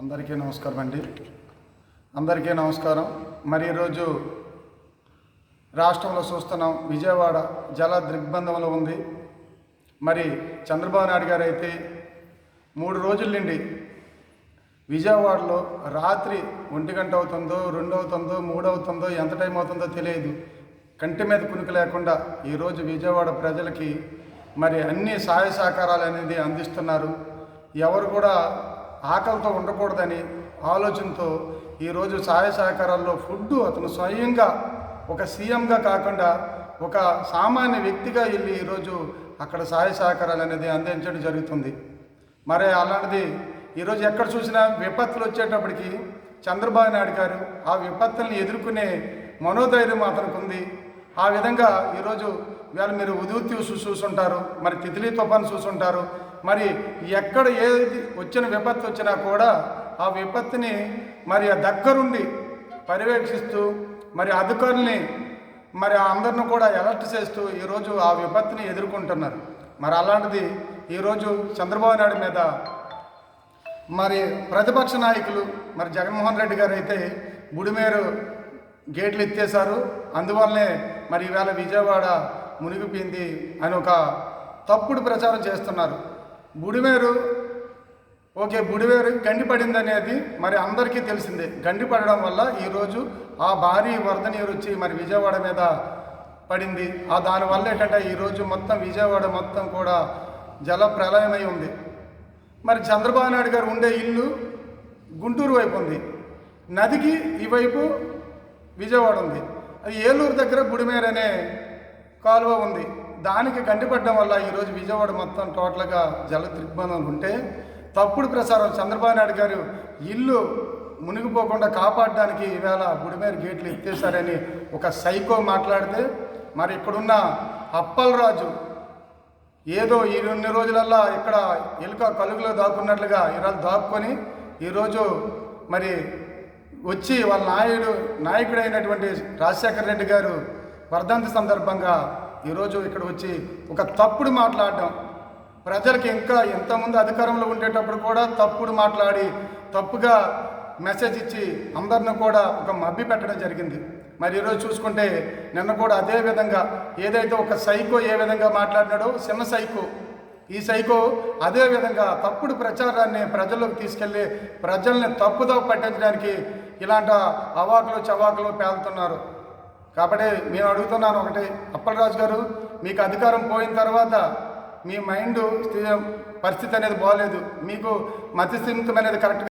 అందరికీ నమస్కారం అండి. అందరికీ నమస్కారం. మరి ఈరోజు రాష్ట్రంలో చూస్తున్నాం విజయవాడ జల దిగ్బంధంలో ఉంది. మరి చంద్రబాబు నాయుడు గారు అయితే మూడు రోజుల నుండి విజయవాడలో రాత్రి ఒంటి గంట అవుతుందో రెండు అవుతుందో మూడు అవుతుందో ఎంత టైం అవుతుందో తెలియదు. కంటి మీద కునుకు లేకుండా ఈరోజు విజయవాడ ప్రజలకి మరి అన్ని సహాయ సహకారాలు అనేది అందిస్తున్నారు. ఎవరు కూడా ఆకలితో ఉండకూడదని ఆలోచనతో ఈరోజు సహాయ సహకారాల్లో ఫుడ్ అతను స్వయంగా ఒక సీఎంగా కాకుండా ఒక సామాన్య వ్యక్తిగా వెళ్ళి ఈరోజు అక్కడ సహాయ సహకారాలు అనేది అందించడం జరుగుతుంది. మరి అలాంటిది ఈరోజు ఎక్కడ చూసినా విపత్తులు వచ్చేటప్పటికి చంద్రబాబు నాయుడు గారు ఆ విపత్తుల్ని ఎదుర్కొనే మనోధైర్యం అతనికి ఉంది. ఆ విధంగా ఈరోజు ఇవాళ మీరు ఉదూతి చూసుంటారు మరి తితిలి తుఫాను చూసుంటారు మరి ఎక్కడ ఏది వచ్చిన విపత్తు వచ్చినా కూడా ఆ విపత్తుని మరి ఆ దగ్గరుండి పర్యవేక్షిస్తూ మరి అధికారుల్ని మరి అందరిని కూడా అలర్ట్ చేస్తూ ఈరోజు ఆ విపత్తుని ఎదుర్కొంటున్నారు. మరి అలాంటిది ఈరోజు చంద్రబాబు నాయుడు మీద మరి ప్రతిపక్ష నాయకులు మరి జగన్మోహన్ రెడ్డి గారు అయితే గుడిమేరు గేట్లు ఎత్తేశారు. అందువల్లనే మరి ఈవేళ విజయవాడ మునిగిపోయింది అని ఒక తప్పుడు ప్రచారం చేస్తున్నారు. బుడిమేరు ఓకే బుడివేరు గండి పడింది అనేది మరి అందరికీ తెలిసిందే. గండి పడడం వల్ల ఈరోజు ఆ భారీ వరద నీరు వచ్చి మరి విజయవాడ మీద పడింది. ఆ దానివల్ల ఏంటంటే ఈరోజు మొత్తం విజయవాడ మొత్తం కూడా జల ప్రళయమై ఉంది. మరి చంద్రబాబు నాయుడు గారు ఉండే ఇల్లు గుంటూరు వైపు ఉంది. నదికి ఈ వైపు విజయవాడ ఉంది. అది ఏలూరు దగ్గర బుడిమేర్ అనే కాలువ ఉంది. దానికి గండిపడడం వల్ల ఈరోజు విజయవాడ మొత్తం టోటల్గా జల దిగ్బంధం ఉంటే తప్పుడు ప్రసారం చంద్రబాబు నాయుడు గారు ఇల్లు మునిగిపోకుండా కాపాడడానికి ఈవేళ గుడిమేర గేట్లు ఎత్తేసారని ఒక సైకో మాట్లాడితే మరి ఇక్కడున్న అప్పలరాజు ఏదో ఈ రెండు రోజులల్లా ఇక్కడ ఎలుక కలుగులో దాక్కున్నట్లుగా ఈరోజు దాక్కొని ఈరోజు మరి వచ్చి వాళ్ళ నాయుడు నాయకుడైనటువంటి రాజశేఖర రెడ్డి గారు వర్ధంతి సందర్భంగా ఈరోజు ఇక్కడ వచ్చి ఒక తప్పుడు మాట్లాడడం. ప్రజలకి ఇంకా ఎంతమంది అధికారంలో ఉండేటప్పుడు కూడా తప్పుడు మాట్లాడి తప్పుగా మెసేజ్ ఇచ్చి అందరిని కూడా ఒక మబ్బి పెట్టడం జరిగింది. మరి ఈరోజు చూసుకుంటే నిన్న కూడా అదే విధంగా ఏదైతే ఒక సైకో ఏ విధంగా మాట్లాడినాడో చిన్న సైకో ఈ సైకో అదే విధంగా తప్పుడు ప్రచారాన్ని ప్రజల్లోకి తీసుకెళ్ళి ప్రజల్ని తప్పుదో పట్టించడానికి ఇలాంటి అవాకులు చవాకులు పేలుతున్నారు. కాబట్టి నేను అడుగుతున్నాను ఒకటి అప్పలరాజు గారు మీకు అధికారం పోయిన తర్వాత మీ మైండ్ స్థితి పరిస్థితి అనేది బాగోలేదు మీకు మతి అనేది కరెక్ట్